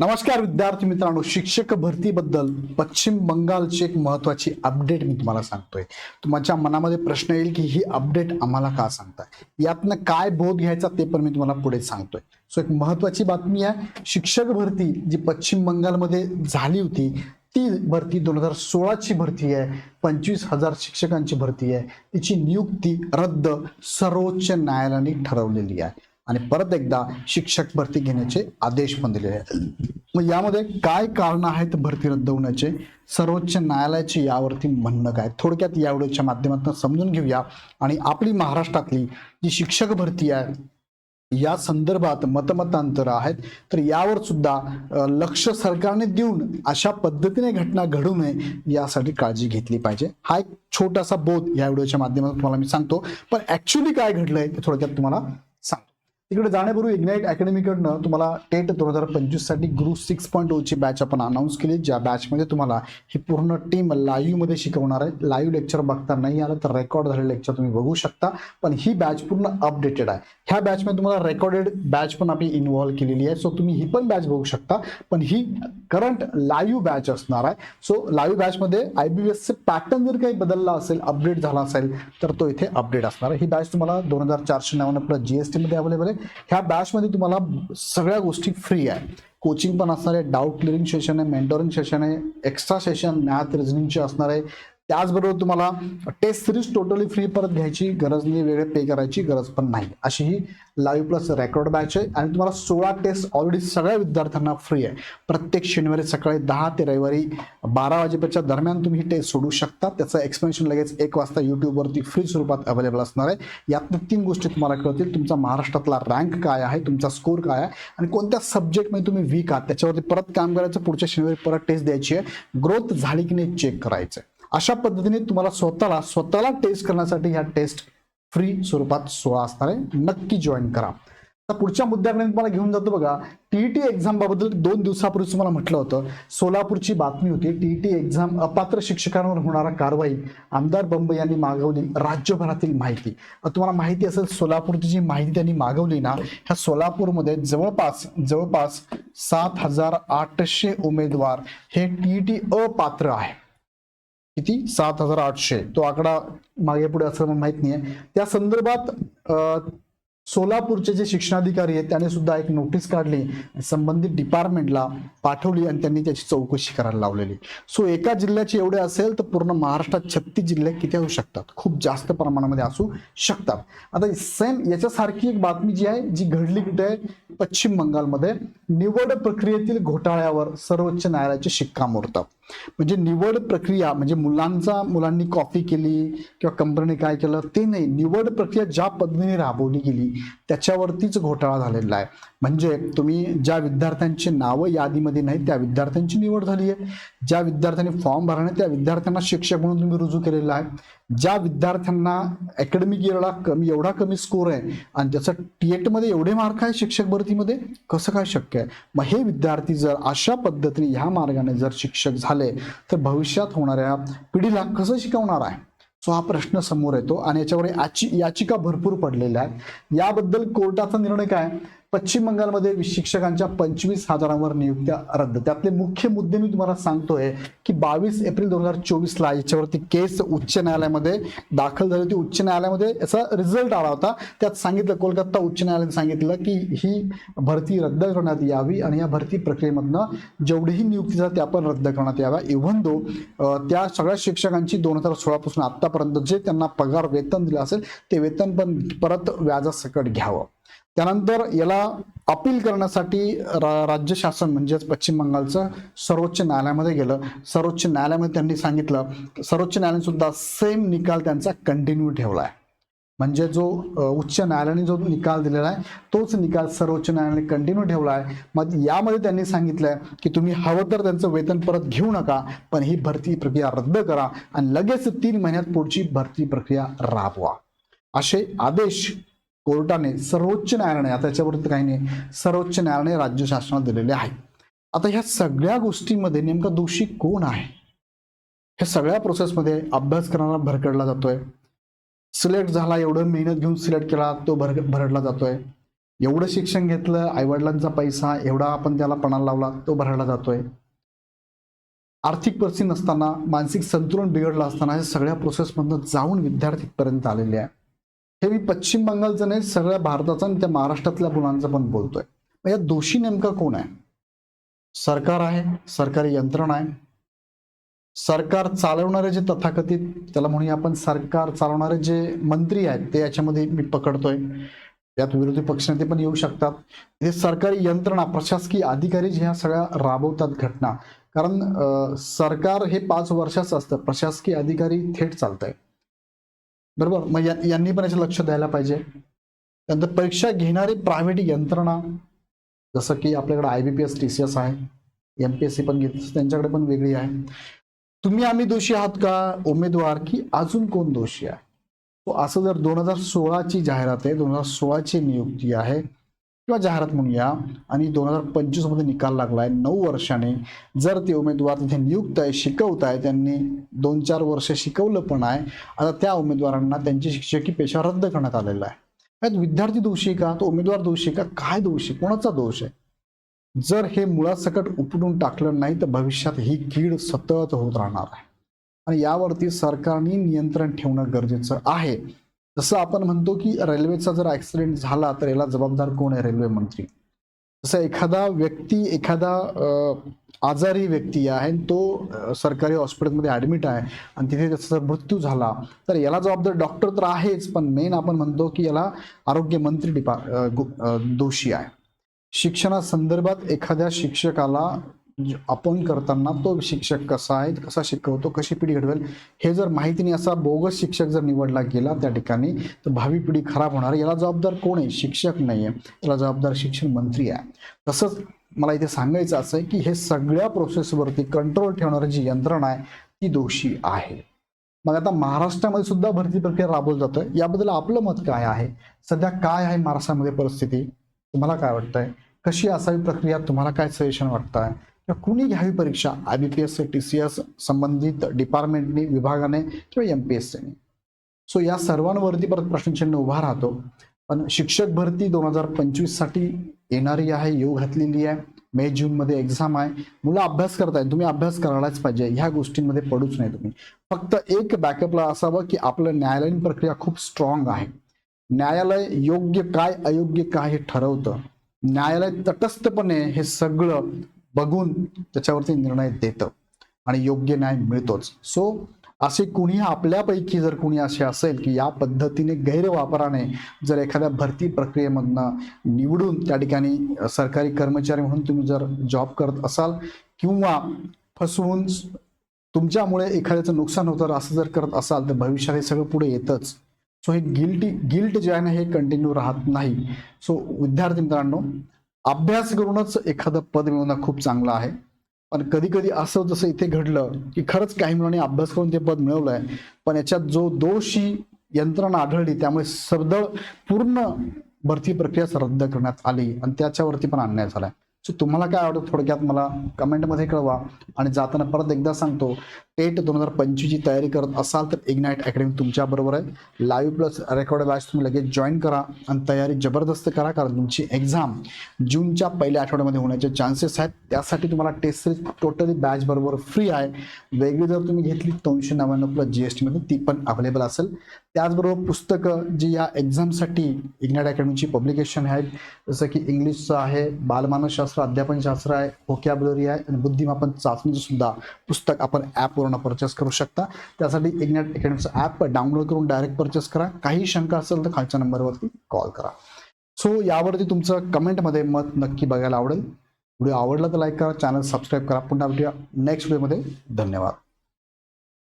नमस्कार विद्यार्थी मित्रांनो शिक्षक भरतीबद्दल पश्चिम बंगालची एक महत्वाची अपडेट मी तुम्हाला सांगतोय. तुमच्या मनामध्ये प्रश्न येईल की ही अपडेट आम्हाला का सांगताय? यातनं काय बोध घ्यायचा ते पण मी तुम्हाला पुढे सांगतोय. सो एक महत्वाची बातमी आहे शिक्षक भरती जी पश्चिम बंगालमध्ये झाली होती ती भरती दोन हजार सोळाची भरती आहे पंचवीस हजार शिक्षकांची भरती आहे. तिची नियुक्ती रद्द सर्वोच्च न्यायालयाने ठरवलेली आहे. आणि परत एकदा शिक्षक भरती घेण्याचे आदेश पण दिलेले आहेत. मग यामध्ये काय कारण आहेत भरती रद्द होण्याचे? सर्वोच्च न्यायालयाचे यावरती म्हणणं काय? थोडक्यात या व्हिडिओच्या माध्यमातून समजून घेऊया. आणि आपली महाराष्ट्रातली जी शिक्षक भरती आहे या संदर्भात मतमतांतर आहेत. तर यावर सुद्धा लक्ष सरकारने देऊन अशा पद्धतीने घटना घडू नये यासाठी काळजी घेतली पाहिजे. हा एक छोटासा बोध या व्हिडिओच्या माध्यमातून तुम्हाला मी सांगतो. पण ऍक्च्युली काय घडलंय ते थोडक्यात तुम्हाला तिकडे जाण्यापूर्वी इग्नाईट अकॅडमीकडनं तुम्हाला टेट दोन हजार पंचवीससाठी ग्रुप सिक्स पॉईंट oh ची बॅच आपण अनाऊन्स केली. ज्या बॅचमध्ये तुम्हाला ही पूर्ण टीम लाईव्हमध्ये शिकवणार आहे. लाईव्ह लेक्चर बघता नाही आलं तर रेकॉर्ड झालेलं लेक्चर तुम्ही बघू शकता. पण ही बॅच पूर्ण अपडेटेड आहे. ह्या बॅचमध्ये तुम्हाला रेकॉर्डेड बॅच पण आपली इन्व्हॉल्व केलेली आहे. सो तुम्ही ही पण बॅच बघू शकता. पण ही करंट लाईव्ह बॅच असणार आहे. सो लाईव्ह बॅचमध्ये आय बी एसचे पॅटर्न जर काही बदलला असेल अपडेट झाला असेल तर तो इथे अपडेट असणार आहे. ही बॅच तुम्हाला दोन हजार चारशे नव्याण्णव प्लस जी एस टीमध्ये अवेलेबल आहे. ह्या बॅचमध्ये तुम्हाला सगळ्या गोष्टी फ्री आहे. कोचिंग पण असणार आहे डाऊट क्लिअरिंग सेशन आहे मेंटोरिंग सेशन आहे एक्स्ट्रा सेशन मॅथ रिझनिंगचे असणार आहे. त्याचबरोबर तुम्हाला टेस्ट सिरीज टोटली फ्री परत घ्यायची गरज नाही वेगळे पे करायची गरज पण नाही. अशी ही लाईव्ह प्लस रेकॉर्ड बॅच आहे आणि तुम्हाला सोळा टेस्ट ऑलरेडी सगळ्या विद्यार्थ्यांना फ्री आहे. प्रत्येक शनिवारी सकाळी दहा ते रविवारी बारा वाजेपेक्षा दरम्यान तुम्ही ही टेस्ट सोडू शकता. त्याचं एक्सप्लेनेशन लगेच एक वाजता यूट्यूबवरती फ्री स्वरूपात अवेलेबल असणार आहे. यातनं तीन गोष्टी तुम्हाला कळतील. तुमचा महाराष्ट्रातला रँक काय आहे? तुमचा स्कोर काय आहे? आणि कोणत्या सब्जेक्टमध्ये तुम्ही वीक आहात? त्याच्यावरती परत काम करायचं पुढच्या शनिवारी परत टेस्ट द्यायची आहे. ग्रोथ झाली की नाही चेक करायचं अशा पद्धतीने तुम्हाला स्वतःला स्वतःला टेस्ट करण्यासाठी ह्या टेस्ट फ्री स्वरूपात सोळा असणार आहे नक्की जॉईन करा. आता पुढच्या मुद्द्याकडे तुम्हाला घेऊन जातो बघा. टीईटी एक्झाम बाबत दोन दिवसापूर्वी तुम्हाला म्हटलं होतं. सोलापूरची बातमी होती. टीईटी एक्झाम अपात्र शिक्षकांवर होणारा कारवाई आमदार बंब यांनी मागवली. राज्यभरातील माहिती. तुम्हाला माहिती असेल सोलापूरची जी माहिती त्यांनी मागवली ना ह्या सोलापूरमध्ये जवळपास जवळपास सात हजार आठशे उमेदवार हे टीईटी अपात्र आहे. किती? सात हजार आठशे. तो आकडा मागे पुढे असं मला माहीत नाहीये. त्या संदर्भात सोलापूरचे जे शिक्षणाधिकारी आहेत त्याने सुद्धा एक नोटीस काढली. संबंधित डिपार्टमेंटला पाठवली आणि त्यांनी त्याची चौकशी करायला लावलेली. सो एका जिल्ह्याचे एवढे असेल तर पूर्ण महाराष्ट्रात छत्तीस जिल्हे किती असू शकतात? खूप जास्त प्रमाणामध्ये असू शकतात. आता सेम याच्यासारखी एक बातमी जी आहे जी घडली कुठे आहे? पश्चिम बंगालमध्ये. निवड प्रक्रियेतील घोटाळ्यावर सर्वोच्च न्यायालयाचे शिक्कामोर्तब. म्हणजे निवड प्रक्रिया म्हणजे मुलांचा मुलांनी कॉपी केली किंवा कंपनीने काय केलं ते नाही. निवड प्रक्रिया ज्या पद्धतीने राबवली गेली त्याच्यावरतीच घोटाळा झालेला आहे. म्हणजे तुम्ही ज्या विद्यार्थ्यांची नावं यादीमध्ये नाही त्या विद्यार्थ्यांची निवड झाली आहे. ज्या विद्यार्थ्यांनी फॉर्म भरला नाही त्या विद्यार्थ्यांना शिक्षक म्हणून तुम्ही रुजू केलेला आहे. ज्या विद्यार्थ्यांना अकॅडमिक इयरला कमी एवढा कमी स्कोर आहे आणि त्याचं टीएटमध्ये एवढे मार्क आहे शिक्षक भरतीमध्ये कसं काय शक्य आहे? मग हे विद्यार्थी जर अशा पद्धतीने ह्या मार्गाने जर शिक्षक झाले तर भविष्यात होणाऱ्या पिढीला कसं शिकवणार आहे? सो हा प्रश्न समोर येतो आणि याच्यावर याची याचिका भरपूर पडलेल्या आहेत. याबद्दल कोर्टाचा निर्णय काय? पश्चिम बंगालमध्ये शिक्षकांच्या पंचवीस हजारांवर नियुक्त्या रद्द. त्यातले मुख्य मुद्दे मी तुम्हाला सांगतोय की बावीस एप्रिल दोन हजार चोवीसला याच्यावरती केस उच्च न्यायालयामध्ये दाखल झाली होती. उच्च न्यायालयामध्ये याचा रिझल्ट आला होता. त्यात सांगितलं कोलकाता उच्च न्यायालयाने सांगितलं की ही भरती रद्द करण्यात यावी आणि या भरती प्रक्रियेमधनं जेवढीही नियुक्ती झाल्या त्या पण रद्द करण्यात याव्या. इव्हन दो त्या सगळ्या शिक्षकांची दोन हजार सोळापासून आतापर्यंत जे त्यांना पगार वेतन दिलं असेल ते वेतन पण परत व्याजासकट घ्यावं. त्यानंतर याला अपील करण्यासाठी रा- राज्य शासन म्हणजेच पश्चिम बंगालचं सर्वोच्च न्यायालयामध्ये गेलं. सर्वोच्च न्यायालयामध्ये त्यांनी सांगितलं सर्वोच्च न्यायालयाने सुद्धा सेम निकाल त्यांचा कंटिन्यू ठेवला आहे. म्हणजे जो उच्च न्यायालयाने जो निकाल दिलेला आहे तोच निकाल सर्वोच्च न्यायालयाने कंटिन्यू ठेवला आहे. मग यामध्ये त्यांनी सांगितलंय की तुम्ही हवं तर त्यांचं वेतन परत घेऊ नका पण ही भरती प्रक्रिया रद्द करा आणि लगेच तीन महिन्यात पुढची भरती प्रक्रिया राबवा. असे आदेश कोर्टाने सर्वोच्च न्यायालयाने आता याच्यावरती काही नाही सर्वोच्च न्यायालयाने राज्य शासनाला दिलेले आहे. आता ह्या सगळ्या गोष्टींमध्ये नेमका दोषी कोण आहे? ह्या सगळ्या प्रोसेसमध्ये अभ्यास करणारा भरकडला जातोय. सिलेक्ट झाला एवढं मेहनत घेऊन सिलेक्ट केला तो भर भरडला जातोय. एवढं शिक्षण घेतलं आईवडिलांचा पैसा एवढा आपण त्याला पणाला लावला तो भरडला जातोय. आर्थिक परिस्थिती नसताना मानसिक संतुलन बिघडलं असताना ह्या सगळ्या प्रोसेसमधनं जाऊन विद्यार्थीपर्यंत आलेले आहे. हे मी पश्चिम बंगालचं नाही सगळ्या भारताचं आणि त्या महाराष्ट्रातल्या मुलांचं पण बोलतोय. मग या दोषी नेमका कोण आहे? सरकार आहे सरकारी यंत्रणा आहे. सरकार चालवणारे जे तथाकथित त्याला म्हणूया आपण सरकार चालवणारे जे मंत्री आहेत ते याच्यामध्ये मी पकडतोय. यात विरोधी पक्षनेते पण येऊ शकतात. हे सरकारी यंत्रणा प्रशासकीय अधिकारी जे ह्या सगळ्या राबवतात घटना. कारण सरकार हे पाच वर्षाचं असतं. प्रशासकीय अधिकारी थेट चालत आहे बरोबर? मग या- यांनी पण याचं लक्ष द्यायला पाहिजे. त्यानंतर परीक्षा घेणारी प्रायव्हेट यंत्रणा जसं की आपल्याकडे I B P S T C S आहे. एम पी एस सी पण घेत त्यांच्याकडे पण वेगळी आहे. तुम्ही आम्ही दोषी आहात का? उमेदवार की अजून कोण दोषी आहे? असं जर दोन हजार सोळाची जाहिरात आहे दोन हजार सोळाची नियुक्ती आहे किंवा जाहिरात म्हणूया आणि दोन हजार पंचवीसमध्ये निकाल लागलाय. नऊ वर्षाने जर ते उमेदवार तिथे नियुक्त आहे शिकवत आहे त्यांनी दोन चार वर्ष शिकवलं पण आहे आता त्या उमेदवारांना त्यांची शिक्षकी पेशा रद्द करण्यात आलेला आहे. यात विद्यार्थी दोषी का? तो उमेदवार दोषी का? काय दोषी कोणाचा दोष आहे? जर हे मुळासकट उपटून टाकलं नाही तर भविष्यात ही कीड सतत होत राहणार आहे. आणि यावरती सरकारने नियंत्रण ठेवणं गरजेचं आहे. जसं आपण म्हणतो की रेल्वेचा जर ऍक्सिडेंट झाला तर याला जबाबदार कोण आहे रेल्वे मंत्री? जसं एखादा व्यक्ती एखादा आजारी व्यक्ती आहे आणि तो सरकारी हॉस्पिटलमध्ये ऍडमिट आहे आणि तिथे त्याचा जर मृत्यू झाला तर याला जबाबदार डॉक्टर तर आहेच पण मेन आपण म्हणतो की याला आरोग्य मंत्री डिपा गु- दोषी आहे. शिक्षणासंदर्भात एखाद्या शिक्षकाला म्हणजे अपॉइंट करताना तो शिक्षक कसा आहे कसा शिकवतो कशी पिढी घडवेल हे जर माहिती नाही असा बोगस शिक्षक जर निवडला गेला त्या ठिकाणी तर भावी पिढी खराब होणार. याला जबाबदार कोण आहे? शिक्षक नाही आहे याला जबाबदार शिक्षण मंत्री आहे. तसंच मला इथे सांगायचं असं आहे की हे सगळ्या प्रोसेसवरती कंट्रोल ठेवणारी जी यंत्रणा आहे ती दोषी आहे. मग आता महाराष्ट्रामध्ये सुद्धा भरती प्रक्रिया राबवली जातं याबद्दल आपलं मत काय आहे? सध्या काय आहे महाराष्ट्रामध्ये परिस्थिती? तुम्हाला काय वाटतंय? कशी असावी प्रक्रिया? तुम्हाला काय सजेशन वाटतंय? तर कुणी घ्यावी परीक्षा I B P S T C S संबंधित डिपार्टमेंटने विभागाने किंवा एम पी एस सीने. सो या सर्वांवरती परत प्रश्नचिन्ह उभा राहतो. पण शिक्षक भरती दोन हजार पंचवीससाठी येणारी आहे येऊ घातलेली आहे. मे जून मध्ये एक्झाम आहे. मुलं अभ्यास करताय तुम्ही अभ्यास करायलाच पाहिजे. ह्या गोष्टींमध्ये पडूच नाही तुम्ही. फक्त एक बॅकअपला असावं की आपलं न्यायालयीन प्रक्रिया खूप स्ट्रॉंग आहे. न्यायालय योग्य काय अयोग्य काय हे ठरवतं. न्यायालय तटस्थपणे हे सगळं बघून त्याच्यावरती निर्णय देतं आणि योग्य न्याय मिळतोच. सो असे कुणी आपल्यापैकी जर कुणी असे असेल की या पद्धतीने गैरवापराने जर एखाद्या भरती प्रक्रियेमधनं निवडून त्या ठिकाणी सरकारी कर्मचारी म्हणून तुम्ही जर जॉब करत असाल किंवा फसवून तुमच्यामुळे एखाद्याचं नुकसान होतं असं जर करत असाल तर भविष्यात हे सगळं पुढे येतच. सो हे गिल्टी गिल्ट जे आहे ना हे कंटिन्यू राहत नाही. सो विद्यार्थी मित्रांनो अभ्यास करूनच एखादं पद मिळवणं खूप चांगलं आहे. पण कधी कधी असं जसं इथे घडलं की खरंच काही मुलांनी अभ्यास करून ते पद मिळवलंय पण याच्यात जो दोष ही यंत्रणा आढळली त्यामुळे सरदळ पूर्ण भरती प्रक्रियाच रद्द करण्यात आली आणि त्याच्यावरती पण अन्याय झालाय. सो तुम्हाला काय आवडतं थोडक्यात मला कमेंटमध्ये कळवा आणि जाताना परत एकदा सांगतो टेट दोन हजार पंचवीसची तयारी करत असाल तर इग्नाईट अकॅडमी तुमच्याबरोबर आहे. लाईव्ह प्लस रेकॉर्ड बॅच तुम्ही लगेच जॉईन करा आणि तयारी जबरदस्त करा कारण तुमची एक्झाम जूनच्या पहिल्या आठवड्यामध्ये होण्याचे चान्सेस आहेत. त्यासाठी तुम्हाला टेस्ट सिरीज टोटली बॅच बरोबर फ्री आहे. वेगळी जर तुम्ही घेतली दोनशे नव्याण्णव प्लस जी एस टीमध्ये ती पण अवेलेबल असेल. त्याचबरोबर पुस्तकं जी या एक्झामसाठी इग्नाईट अकॅडमीची पब्लिकेशन आहेत. जसं की इंग्लिशचं आहे बालमानसशास्त्र अध्यापनशास्त्र आहे व्होकॅबुलरी आहे आणि बुद्धिमापन चाचणीचं सुद्धा पुस्तक आपण ॲपवरून परचेस करू शकता. त्यासाठी इग्नाईट अकॅडमीचं ॲप डाउनलोड करून डायरेक्ट परचेस करा. काही शंका असेल तर खालच्या नंबरवरती कॉल करा. सो यावरती तुमचं कमेंटमध्ये मत नक्की बघायला आवडेल. व्हिडिओ आवडला तर लाईक करा. चॅनल सबस्क्राईब करा. पुन्हा भेटूया नेक्स्ट व्हिडिओमध्ये धन्यवाद.